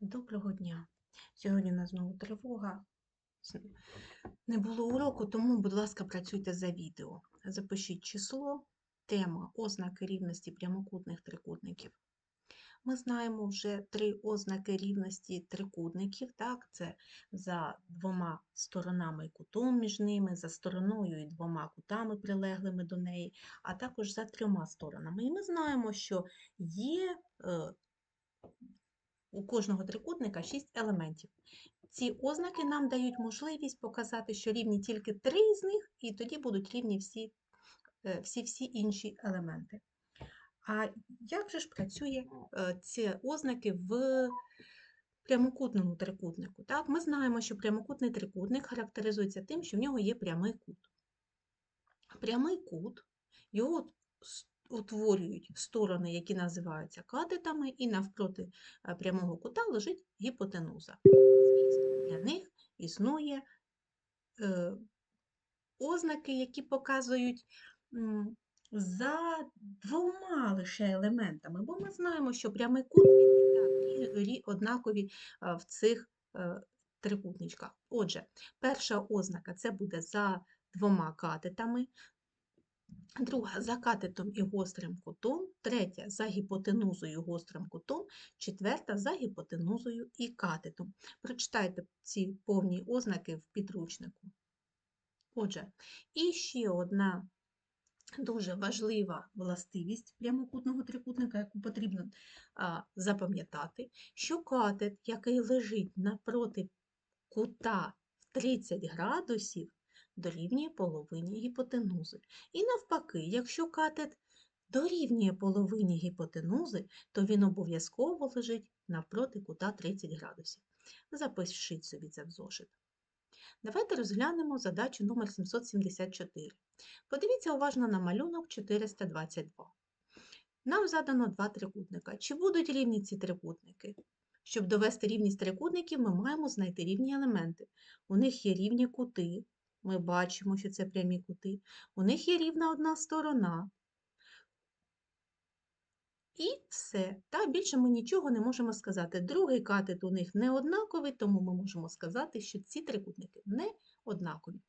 Доброго дня. Сьогодні у нас знову тривога. Не було уроку, тому, будь ласка, працюйте за відео. Запишіть число, тема ознаки рівності прямокутних трикутників. Ми знаємо вже три ознаки рівності трикутників. Так? Це за двома сторонами і кутом між ними, за стороною і двома кутами, прилеглими до неї, а також за трьома сторонами. І ми знаємо, що є е, у кожного трикутника 6 елементів. Ці ознаки нам дають можливість показати, що рівні тільки три з них, і тоді будуть рівні всі е, всі, інші елементи. А як же ж працює е, ці ознаки в прямокутному трикутнику? Так? Ми знаємо, що прямокутний трикутник характеризується тим, що в нього є прямий кут. Прямий кут, його утворюють сторони, які називаються катетами, і навпроти е, прямого кута лежить гіпотенуза. Для них існує е, ознаки, які показують за двома лише елементами, бо ми знаємо, що прямий кут і однакові е, в цих е, трикутничках. Отже, перша ознака це буде за двома катетами, друга за катетом і гострим кутом, третя за гіпотенузою гострим кутом, четверта за гіпотенузою і катетом. Прочитайте ці повні ознаки в підручнику. Отже, і ще одна дуже важлива властивість прямокутного трикутника, яку потрібно запам'ятати, що катет, який лежить напроти кута в 30 градусів, дорівнює половині гіпотенузи. І навпаки, якщо катет дорівнює половині гіпотенузи, то він обов'язково лежить навпроти кута 30 градусів. Запишіть собі це в зошит. Давайте розглянемо задачу номер 774. Подивіться уважно на малюнок 422. Нам задано два трикутника. Чи будуть рівні ці трикутники? Щоб довести рівність трикутників, ми маємо знайти рівні елементи. У них є рівні кути. Ми бачимо, що це прямі кути. У них є рівна одна сторона. І все. Та більше ми нічого не можемо сказати. Другий катет у них не однаковий, тому ми можемо сказати, що ці трикутники не однакові.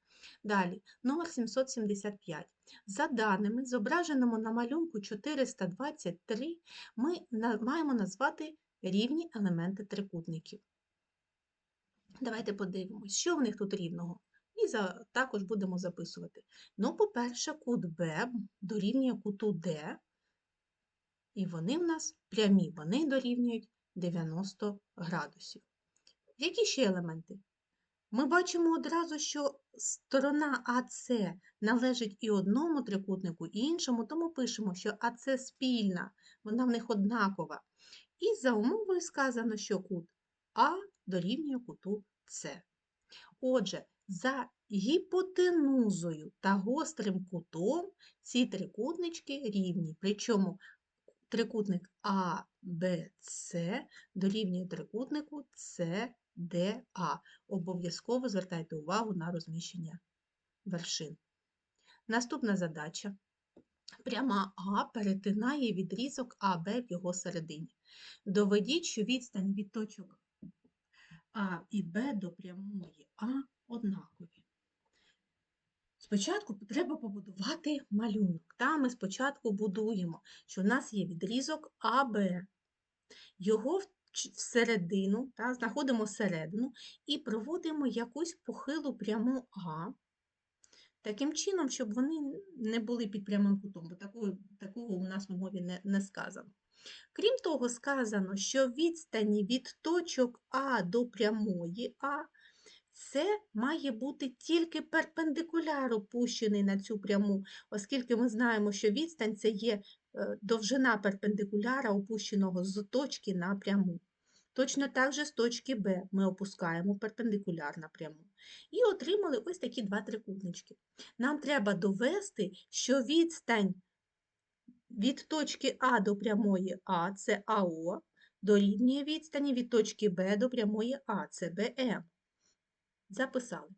Далі, номер 775. За даними, зображеному на малюнку 423, ми маємо назвати рівні елементи трикутників. Давайте подивимось, що в них тут рівного. За, також будемо записувати. Ну, по-перше, кут Б дорівнює куту Д, і вони в нас прямі, вони дорівнюють 90 градусів. Які ще елементи? Ми бачимо одразу, що сторона АС належить і одному трикутнику, і іншому, тому пишемо, що АС спільна, вона в них однакова. І за умовою сказано, що кут А дорівнює куту С. Отже, за гіпотенузою та гострим кутом ці трикутнички рівні. Причому трикутник А, Б, С дорівнює трикутнику С, Д, Обов'язково звертайте увагу на розміщення вершин. Наступна задача. Пряма А перетинає відрізок АБ в його середині. Доведіть, що відстань від точок А і Б до прямої А однакові. Спочатку треба побудувати малюнок. Та ми спочатку будуємо, що в нас є відрізок АБ. Його всередину, та, знаходимо середину і проводимо якусь похилу пряму А. Таким чином, щоб вони не були під прямим кутом, бо такого, такого у нас в мові не, не сказано. Крім того, сказано, що відстані від точок А до прямої А це має бути тільки перпендикуляр опущений на цю пряму, оскільки ми знаємо, що відстань це є е, довжина перпендикуляра, опущеного з точки на пряму. Точно так же з точки Б ми опускаємо перпендикуляр на пряму. І отримали ось такі два трикутнички. Нам треба довести, що відстань від точки А до прямої А, це АО, дорівнює відстані від точки Б до прямої А, це БМ. Записали.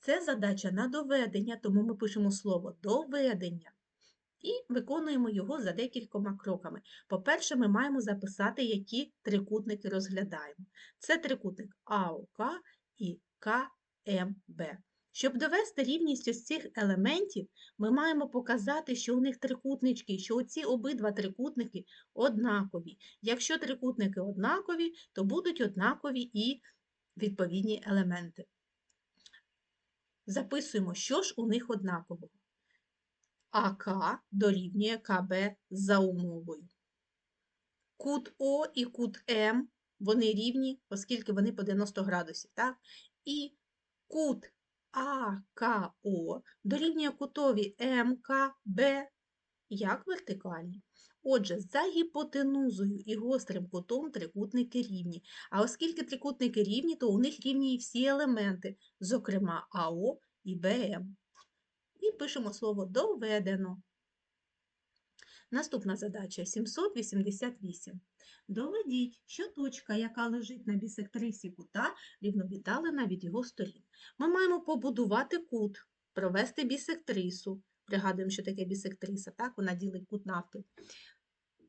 Це задача на доведення, тому ми пишемо слово доведення. І виконуємо його за декількома кроками. По-перше, ми маємо записати, які трикутники розглядаємо. Це трикутник АОК і КМБ. Щоб довести рівність ось цих елементів, ми маємо показати, що у них трикутнички, що оці обидва трикутники однакові. Якщо трикутники однакові, то будуть однакові і відповідні елементи. Записуємо, що ж у них однакового. АК дорівнює КБ за умовою. Кут О і кут М, вони рівні, оскільки вони по 90 градусів. Так? І кут АКО дорівнює кутові МКБ як вертикальні. Отже, за гіпотенузою і гострим кутом трикутники рівні. А оскільки трикутники рівні, то у них рівні і всі елементи, зокрема АО і БМ. І пишемо слово доведено. Наступна задача 788. Доведіть, що точка, яка лежить на бісектрисі кута, рівновіддалена від його сторін. Ми маємо побудувати кут, провести бісектрису. Пригадуємо, що таке бісектриса, так? Вона ділить кут навпіл.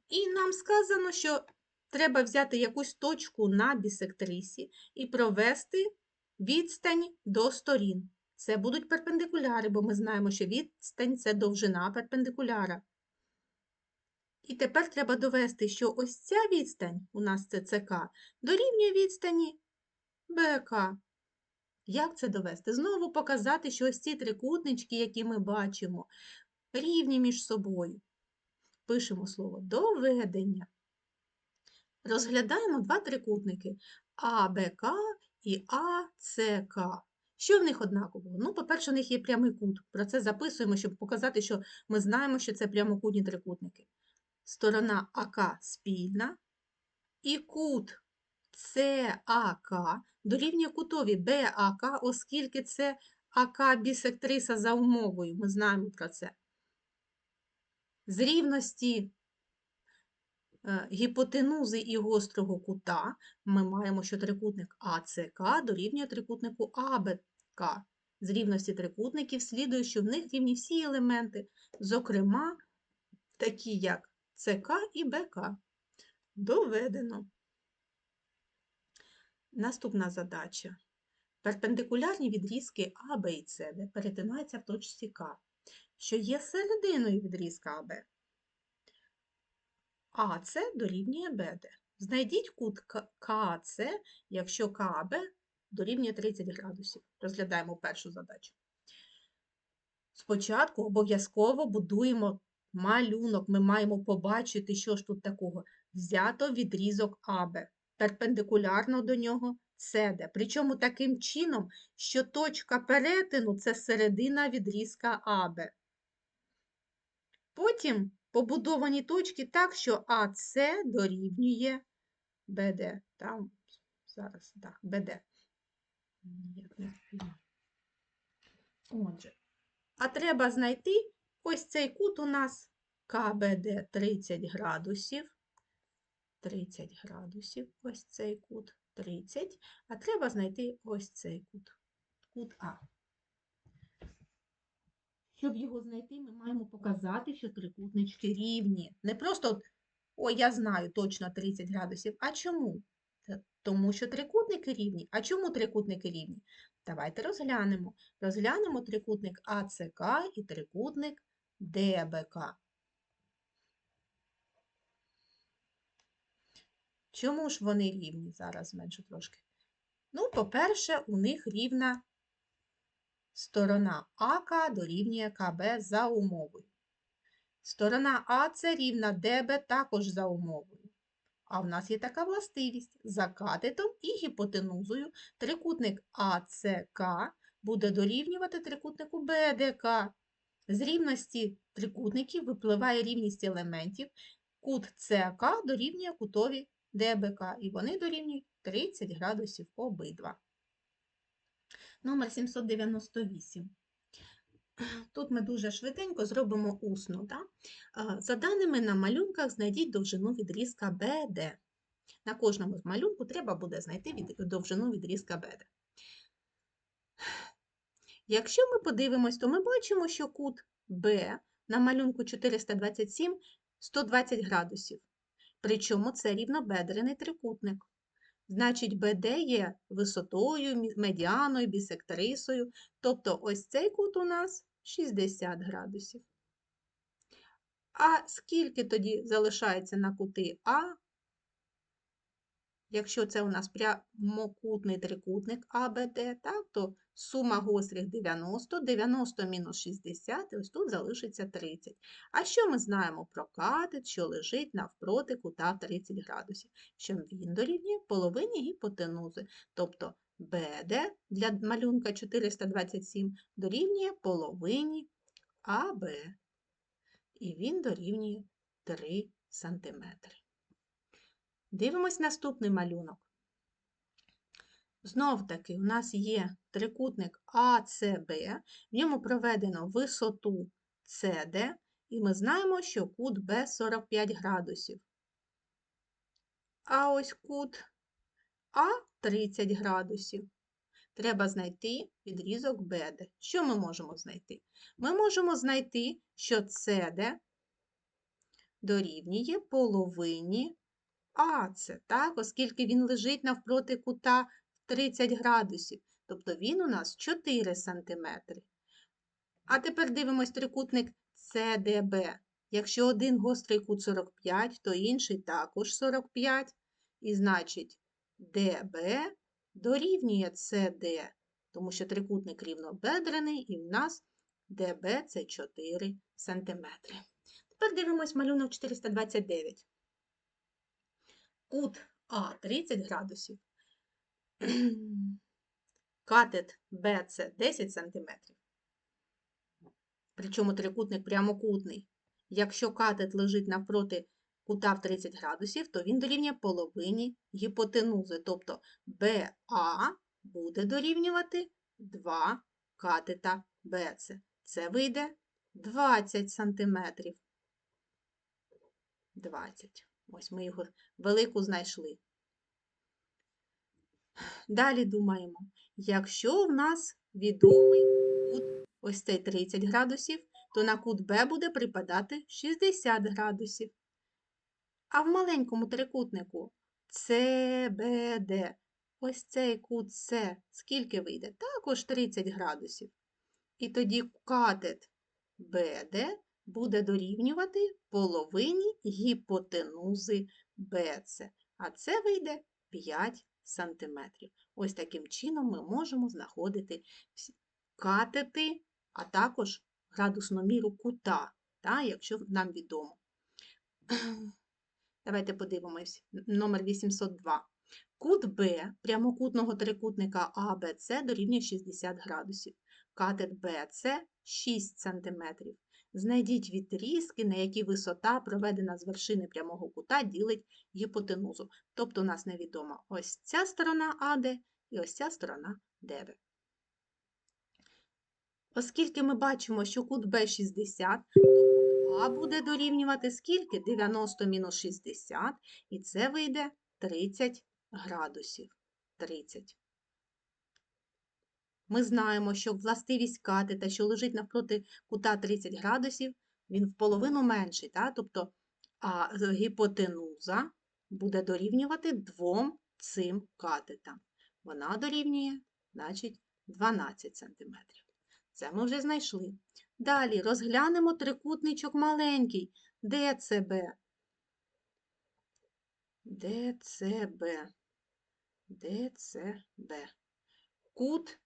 І нам сказано, що треба взяти якусь точку на бісектрисі і провести відстань до сторін. Це будуть перпендикуляри, бо ми знаємо, що відстань це довжина перпендикуляра. І тепер треба довести, що ось ця відстань, у нас це ЦК, дорівнює відстані БК. Як це довести? Знову показати, що ось ці трикутнички, які ми бачимо, рівні між собою. Пишемо слово доведення. Розглядаємо два трикутники АБК і АЦК. Що в них однакового? Ну, по-перше, у них є прямий кут. Про це записуємо, щоб показати, що ми знаємо, що це прямокутні трикутники. Сторона АК спільна, і кут САК дорівнює кутові БАК, оскільки це АК бісектриса за умовою. Ми знаємо про це. З рівності е, гіпотенузи і гострого кута ми маємо, що трикутник АЦК дорівнює трикутнику АБК. З рівності трикутників слідує, що в них рівні всі елементи, зокрема, такі як ЦК і БК. Доведено. Наступна задача. Перпендикулярні відрізки А, Б і С, перетинаються в точці К, що є серединою відрізка АБ. АЦ дорівнює БД. Знайдіть кут КАЦ, якщо КАБ дорівнює 30 градусів. Розглядаємо першу задачу. Спочатку обов'язково будуємо малюнок. Ми маємо побачити, що ж тут такого. Взято відрізок АБ перпендикулярно до нього СД. Причому таким чином, що точка перетину це середина відрізка АБ. Потім побудовані точки так, що АС дорівнює БД. Там зараз, так, БД. Отже, а треба знайти ось цей кут у нас КБД 30 градусів. 30 градусів, ось цей кут 30, а треба знайти ось цей кут, кут А. Щоб його знайти, ми маємо показати, що трикутнички рівні. Не просто, ой, я знаю точно 30 градусів. А чому? Тому що трикутники рівні. А чому трикутники рівні? Давайте розглянемо. Розглянемо трикутник АЦК і трикутник ДБК. Чому ж вони рівні? Зараз зменшу трошки. Ну, по-перше, у них рівна сторона АК дорівнює КБ за умовою. Сторона АЦ рівна ДБ також за умовою. А в нас є така властивість. За катетом і гіпотенузою трикутник АЦК буде дорівнювати трикутнику БДК. З рівності трикутників випливає рівність елементів. Кут ЦК дорівнює кутові ДБК, і вони дорівнюють 30 градусів обидва. Номер 798. Тут ми дуже швиденько зробимо усно. Да? За даними на малюнках, знайдіть довжину відрізка БД. На кожному малюнку треба буде знайти довжину відрізка БД. Якщо ми подивимось, то ми бачимо, що кут Б на малюнку 427 120 градусів. Причому це рівнобедрений трикутник. Значить, БД є висотою, медіаною, бісектрисою. Тобто ось цей кут у нас 60 градусів. А скільки тоді залишається на кути А? Якщо це у нас прямокутний трикутник АБД, так, то сума гострих 90, 90 мінус 60, і ось тут залишиться 30. А що ми знаємо про катет, що лежить навпроти кута в 30 градусів? Що він дорівнює половині гіпотенузи. Тобто БД для малюнка 427 дорівнює половині АБ. І він дорівнює 3 см. Дивимось наступний малюнок. Знов таки, у нас є трикутник АЦБ, в ньому проведено висоту CD, і ми знаємо, що кут Б 45 градусів. А ось кут А 30 градусів. Треба знайти відрізок БД. Що ми можемо знайти? Ми можемо знайти, що CD дорівнює половині АЦ, так, оскільки він лежить навпроти кута 30 градусів. Тобто він у нас 4 см. А тепер дивимось трикутник CDB. Якщо один гострий кут 45, то інший також 45. І значить DB дорівнює CD, тому що трикутник рівнобедрений, і в нас DB це 4 см. Тепер дивимось малюнок 429. Кут А 30 градусів. Катет БЦ 10 см. Причому трикутник прямокутний. Якщо катет лежить навпроти кута в 30 градусів, то він дорівнює половині гіпотенузи. Тобто БА буде дорівнювати 2 катета БЦ. Це вийде 20 см. 20. Ось ми його велику знайшли. Далі думаємо, якщо в нас відомий кут ось цей 30 градусів, то на кут Б буде припадати 60 градусів. А в маленькому трикутнику CBD, ось цей кут С, скільки вийде? Також 30 градусів. І тоді катет BD буде дорівнювати половині гіпотенузи BC, а це вийде 5 см. Ось таким чином ми можемо знаходити катети, а також градусну міру кута, та, якщо нам відомо. Давайте подивимось. Номер 802. Кут Б прямокутного трикутника АБЦ дорівнює 60 градусів. Катет БЦ 6 см. Знайдіть відрізки, на які висота, проведена з вершини прямого кута, ділить гіпотенузу. Тобто у нас невідомо ось ця сторона АД і ось ця сторона ДБ. Оскільки ми бачимо, що кут Б 60, то кут А буде дорівнювати скільки? 90 мінус 60, і це вийде 30 градусів. 30. Ми знаємо, що властивість катета, що лежить навпроти кута 30 градусів, він в половину менший. Так? Тобто а гіпотенуза буде дорівнювати двом цим катетам. Вона дорівнює, значить, 12 см. Це ми вже знайшли. Далі розглянемо трикутничок маленький. ДЦБ. ДЦБ. ДЦБ. Кут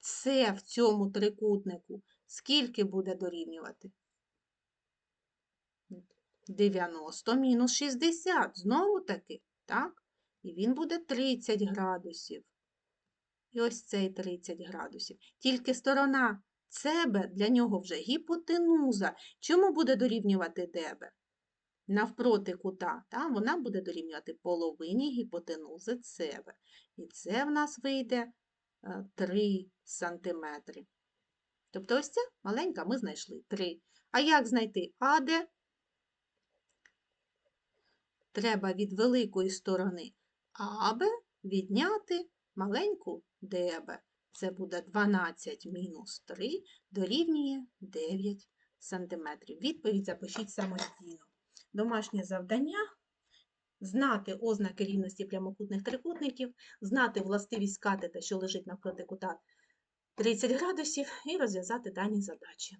С в цьому трикутнику скільки буде дорівнювати? 90 мінус 60. Знову таки, так? І він буде 30 градусів. І ось цей 30 градусів. Тільки сторона СБ для нього вже гіпотенуза. Чому буде дорівнювати ДБ? Навпроти кута, та, вона буде дорівнювати половині гіпотенузи СБ. І це в нас вийде 3 сантиметри. Тобто ось ця маленька ми знайшли 3. А як знайти АД? Треба від великої сторони АБ відняти маленьку ДБ. Це буде 12 мінус 3 дорівнює 9 см. Відповідь запишіть самостійно. Домашнє завдання знати ознаки рівності прямокутних трикутників, знати властивість катета, що лежить навпроти кута 30 градусів, і розв'язати дані задачі.